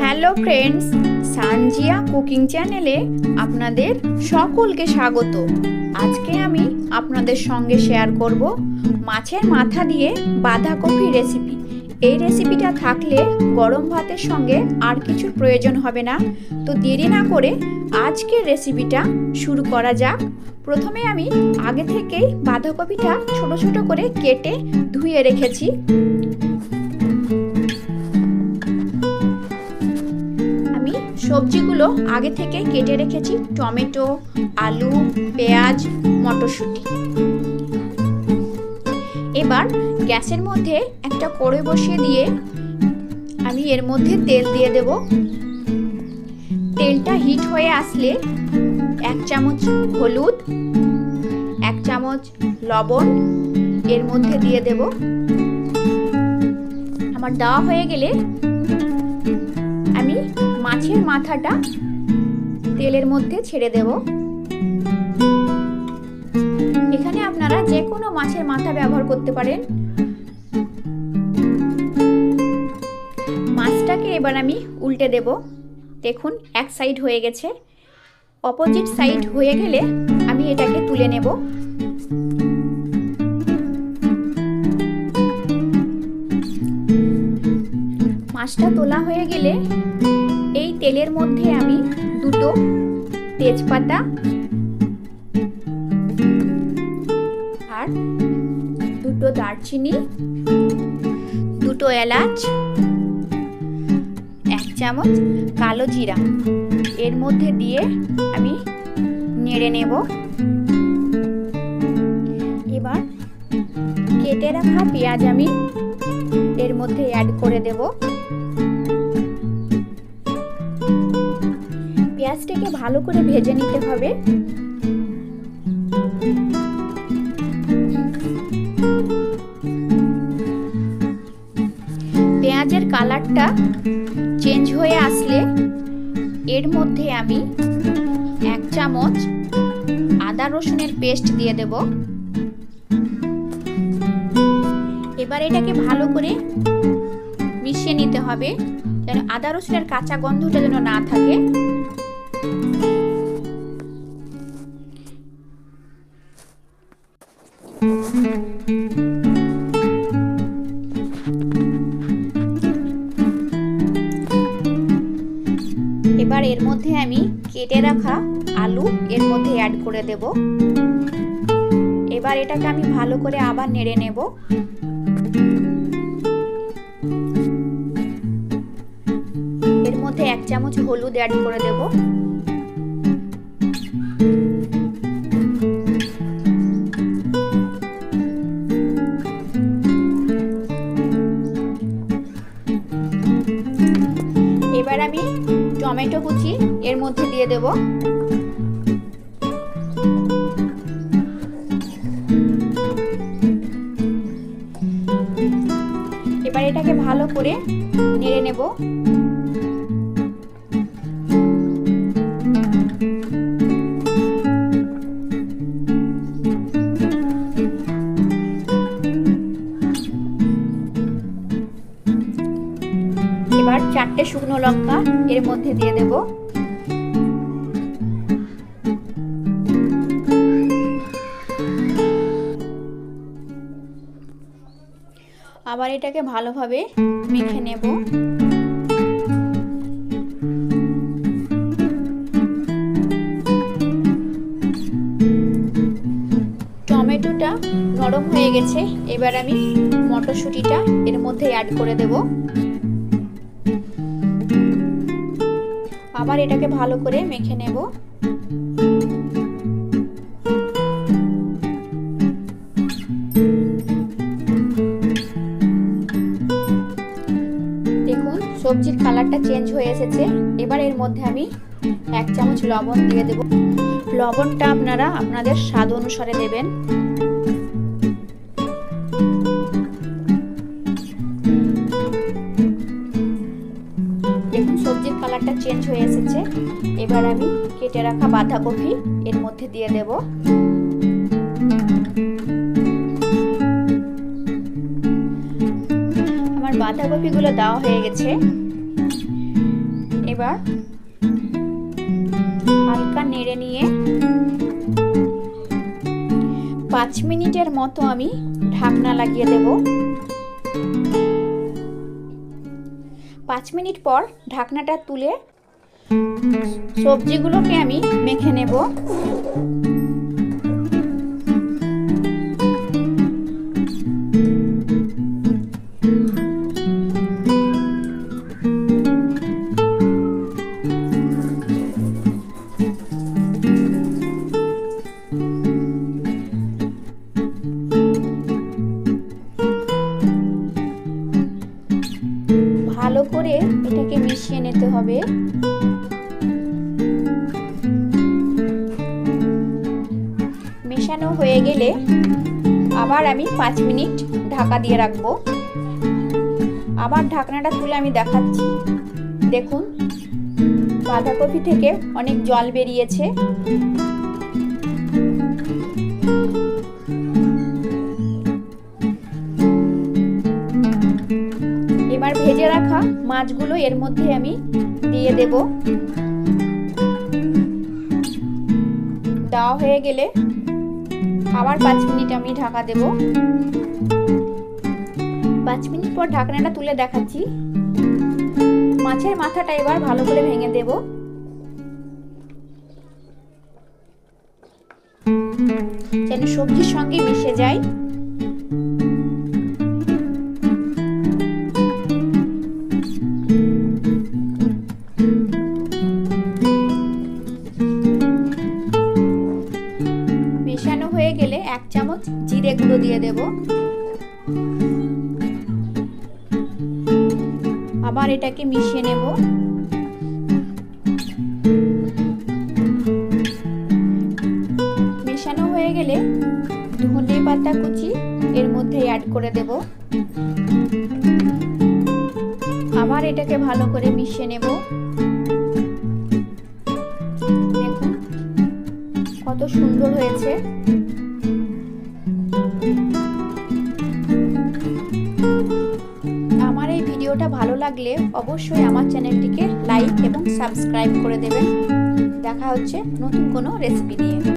Hello friends, Sanjia cooking চ্যানেলে আপনাদের সকলকে স্বাগত। আজকে আমি আপনাদের সঙ্গে শেয়ার করব মাছের মাথা দিয়ে বাঁধাকপি রেসিপি এই রেসিপিটা থাকলে গরম ভাতের সঙ্গে আর কিছুর প্রয়োজন হবে না। তো দেরি না করে আজকের রেসিপিটা শুরু করা যাক। প্রথমে আমি আগে থেকেই বাঁধাকপিটা ছোট ছোট করে কেটে ধুয়ে রেখেছি। সবজিগুলো আগে থেকে কেটে রেখেছি। টমেটো, আলু, পেঁয়াজ, মটরশুঁটি। এবার গ্যাসের মধ্যে একটা কড়ে বসিয়ে দিয়ে আমি এর মধ্যে তেল দিয়ে দেব। তেলটা হিট হয়ে আসলে এক চামচ হলুদ, এক চামচ লবণ এর মধ্যে দিয়ে দেব। আমার দেওয়া হয়ে গেলে মাছের মাথাটা তেলের মধ্যে ছেড়ে দেব। এখানে আপনারা যে কোনো মাছের মাথা ব্যবহার করতে পারেন। মাছটাকে এবার আমি উল্টে দেব। দেখুন, এক সাইড হয়ে গেছে। অপোজিট সাইড হয়ে গেলে আমি এটাকে তুলে নেব। মাছটা তোলা হয়ে গেলে তেলের মধ্যে আমি দুটো তেজপাতা আর দুটো দারচিনি, দুটো এলাচ, এক চামচ কালো জিরা। এর মধ্যে দিয়ে আমি নেড়ে নেব। এবার কেটে রাখা পেঁয়াজ আমি এর মধ্যে অ্যাড করে দেব। পেঁয়াজটাকে ভালো করে ভেজে নিতে হবে। পেঁয়াজের কালারটা চেঞ্জ হয়ে আসলে এর মধ্যে আমি এক চামচ আদা রসুনের পেস্ট দিয়ে দেব। এবার এটাকে ভালো করে মিশিয়ে নিতে হবে, যেন আদা রসুনের কাঁচা গন্ধটা যেন না থাকে। এবার এর মধ্যে আমি কেটে রাখা আলু এর মধ্যে অ্যাড করে দেব। এবার এটাকে আমি ভালো করে আবার নেড়ে নেব। এর মধ্যে এক চামচ হলুদ অ্যাড করে দেব। দিয়ে দেব। এবার এটাকে ভালো করে নেড়ে নেব। এবার চারটে শুকনো লঙ্কা এর মধ্যে দিয়ে দেব। আবার এটাকে ভালোভাবে মেখে নেব। টমেটোটা নরম হয়ে গেছে, এবার আমি মটরশুঁটিটা এর মধ্যে অ্যাড করে দেব। আবার এটাকে ভালো করে মেখে নেব। সবজির কালারটা চেঞ্জ হয়ে এসেছে। এবার এর মধ্যে আমি এক চামচ লবণ দিয়ে দেব। লবণটা আপনারা আপনাদের স্বাদ অনুসারে দেবেন। দেখুন, সবজির কালারটা চেঞ্জ হয়ে এসেছে। এবার আমি কেটে রাখা বাঁধাকপি এর মধ্যে দিয়ে দেব। বাঁধাকপিগুলো দেওয়া হয়ে গেছে। এবার হালকা নেড়ে নিয়ে পাঁচ মিনিটের মতো আমি ঢাকনা লাগিয়ে দেব। পাঁচ মিনিট পর ঢাকনাটা তুলে সবজিগুলোকে আমি মেখে নেব। ভালো করে এটাকে মিশিয়ে নিতে হবে। মেশানো হয়ে গেলে আবার আমি পাঁচ মিনিট ঢাকা দিয়ে রাখব। আবার ঢাকনাটা তুলে আমি দেখাচ্ছি। দেখুন, বাঁধাকপি থেকে অনেক জল বেরিয়েছে। এবার ভেজে রাখা মাছগুলো এর মধ্যে আমি দিয়ে দেব। দেওয়া হয়ে গেলে আবার পাঁচ মিনিট আমি ঢাকা দেব। পাঁচ মিনিট পর ঢাকনাটা তুলে দেখাচ্ছি। মাছের মাথাটা এবার ভালো করে ভেঙে দেব। যেন সবজির সঙ্গে মিশে যায়। জিরে গুঁড়ো দিয়ে দেব। আবার এটাকে মিশিয়ে নেব। মেশানো হয়ে গেলে ধনে পাতা কুচি এর মধ্যে অ্যাড করে দেব। আবার এটাকে ভালো করে মিশিয়ে নেব। কত সুন্দর হয়েছে। ভিডিওটা ভালো লাগলে অবশ্যই আমার চ্যানেলটিকে লাইক এবং সাবস্ক্রাইব করে দেবেন। দেখা হচ্ছে নতুন কোনো রেসিপি নিয়ে।